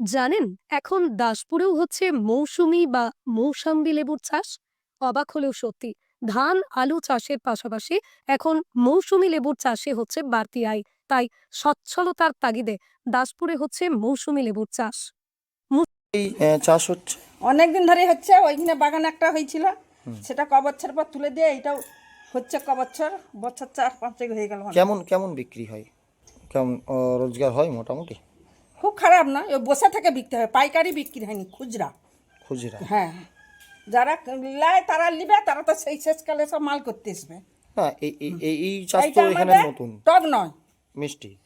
জানেন এখন দাসপুরেও হচ্ছে মৌসুমি বা মৌসাম্বি লেবুর চাষ অবাক হলেও সত্যি। ধান আলু চাষের পাশাপাশি এখন মৌসুমি লেবুর চাষে হচ্ছে বাড়তি আয়। তাই সচ্ছলতার তাগিদে দাসপুরে হচ্ছে মৌসুমি লেবুর চাষ। এই চাষ হচ্ছে? অনেকদিন ধরে হচ্ছে ওইখানে বাগান একটা হয়েছিল। সেটা ক বছর পর তুলে দিয়ে এটাও হচ্ছে ক বছর বছর চার পাঁচেক হয়ে গেল। কেমন কেমন বিক্রি হয়? কেমন রোজগার হয় মোটামুটি? খুব খারাপ না ওই বসে থেকে বিকতে হয় পাইকারি বিক্রি হয়নি খুচরা। খুচরা? হ্যাঁ। যারা নেয় তারা নিবে তারা তো সেই শেষকালে সব মাল করতে আসবে। না এই এই- এই এই চাষ তো এখানে নতুন। টক নয়। মিষ্টি?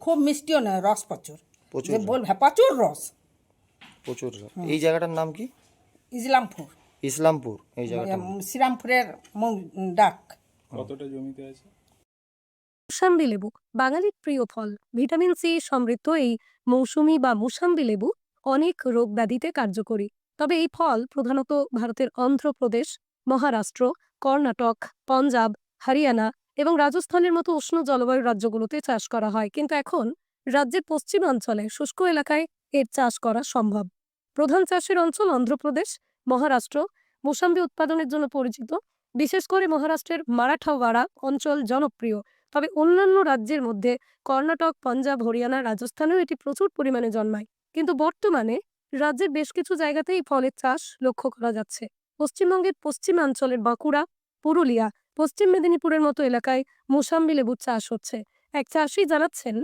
খুব মিষ্টিও নয় রস প্রচুর। প্রচুর। প্রচুর রস। প্রচুর এই জায়গাটার নাম কি? ইসলামপুর। ইসলামপুর এই জায়গাটা শ্রীরামপুরের মৌ- ডাক। মুসাম্বি লেবু বাঙালির প্রিয় ফল। ভিটামিন সি সমৃদ্ধ এই মৌসুমি বা মুসাম্বি লেবু অনেক রোগ ব্যাধিতে কার্যকরী। তবে এই ফল প্রধানত ভারতের অন্ধ্রপ্রদেশ, মহারাষ্ট্র, কর্ণাটক, পঞ্জাব, হরিয়ানা এবং রাজস্থানের মতো উষ্ণ জলবায়ু রাজ্যগুলোতে চাষ করা হয়। কিন্তু এখন রাজ্যের পশ্চিমাঞ্চলে শুষ্ক এলাকায় এর চাষ করা সম্ভব। প্রধান চাষের অঞ্চল অন্ধ্রপ্রদেশ, মহারাষ্ট্র। মোসাম্বি উৎপাদনের জন্য পরিচিত। বিশেষ করে মহারাষ্ট্রের মারাঠাওয়াড়া অঞ্চল জনপ্রিয়। তবে অন্যান্য রাজ্যের মধ্যে কর্ণাটক, পাঞ্জাব, হরিয়ানা, রাজস্থানেও এটি প্রচুর পরিমাণে জন্মায়। কিন্তু বর্তমানে রাজ্যের বেশ কিছু জায়গাতেই ফলের চাষ লক্ষ্য করা যাচ্ছে। পশ্চিমবঙ্গের পশ্চিমাঞ্চলের বাঁকুড়া, পুরুলিয়া, পশ্চিম মেদিনীপুরের মতো এলাকায় মোসাম্বি লেবুর চাষ হচ্ছে। এক চাষি জানাচ্ছেন,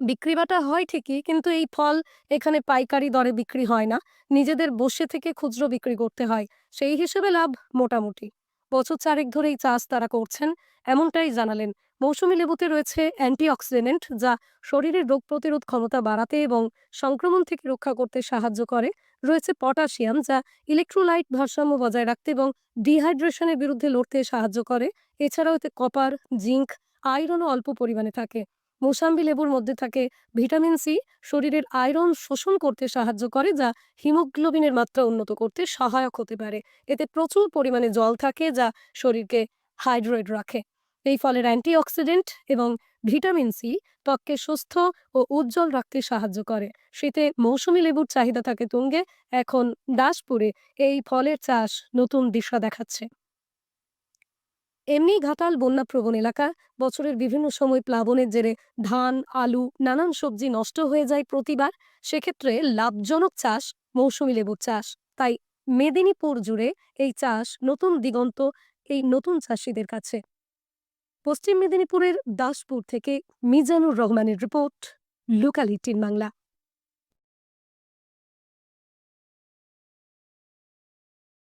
বিক্রি বাটা হয় ঠিকই, কিন্তু এই ফল এখানে পাইকারি দরে বিক্রি হয় না। নিজেদের বসে থেকে খুচরো বিক্রি করতে হয়। সেই হিসেবে লাভ মোটামুটি। বছর চারেক ধরেই চাষ তারা করছেন, এমনটাই জানালেন। মৌসুমি লেবুতে রয়েছে অ্যান্টিঅক্সিডেন্ট, যা শরীরের রোগ প্রতিরোধ ক্ষমতা বাড়াতে এবং সংক্রমণ থেকে রক্ষা করতে সাহায্য করে। রয়েছে পটাশিয়াম, যা ইলেকট্রোলাইট ভারসাম্য বজায় রাখতে এবং ডিহাইড্রেশনের বিরুদ্ধে লড়তে সাহায্য করে। এছাড়াও এতে কপার, জিঙ্ক, আয়রনও অল্প পরিমাণে থাকে। মোসাম্বি লেবুর মধ্যে থাকে ভিটামিন সি। শরীরের আয়রন শোষণ করতে সাহায্য করে, যা হিমোগ্লোবিনের মাত্রা উন্নত করতে সহায়ক হতে পারে। এতে প্রচুর পরিমাণে জল থাকে, যা শরীরকে হাইড্রেট রাখে। এই ফলের অ্যান্টিঅক্সিডেন্ট এবং ভিটামিন সি ত্বককে সুস্থ ও উজ্জ্বল রাখতে সাহায্য করে। শীতে মৌসুমী লেবুর চাহিদা থাকে তুঙ্গে। এখন দাসপুরে এই ফলের চাষ নতুন দিশা দেখাচ্ছে। এমনি ঘাটাল বন্যাপ্রবণ এলাকা বছরের বিভিন্ন সময় প্লাবনের জেরে ধান, আলু, নানান সবজি নষ্ট হয়ে যায় প্রতিবার। সেক্ষেত্রে লাভজনক চাষ মৌসুমী লেবুর চাষ। তাই মেদিনীপুর জুড়ে এই চাষ নতুন দিগন্ত, এই নতুন চাষিদের কাছে। পশ্চিম মেদিনীপুরের দাসপুর থেকে মিজানুর রহমানের রিপোর্ট লোকালিটির বাংলা।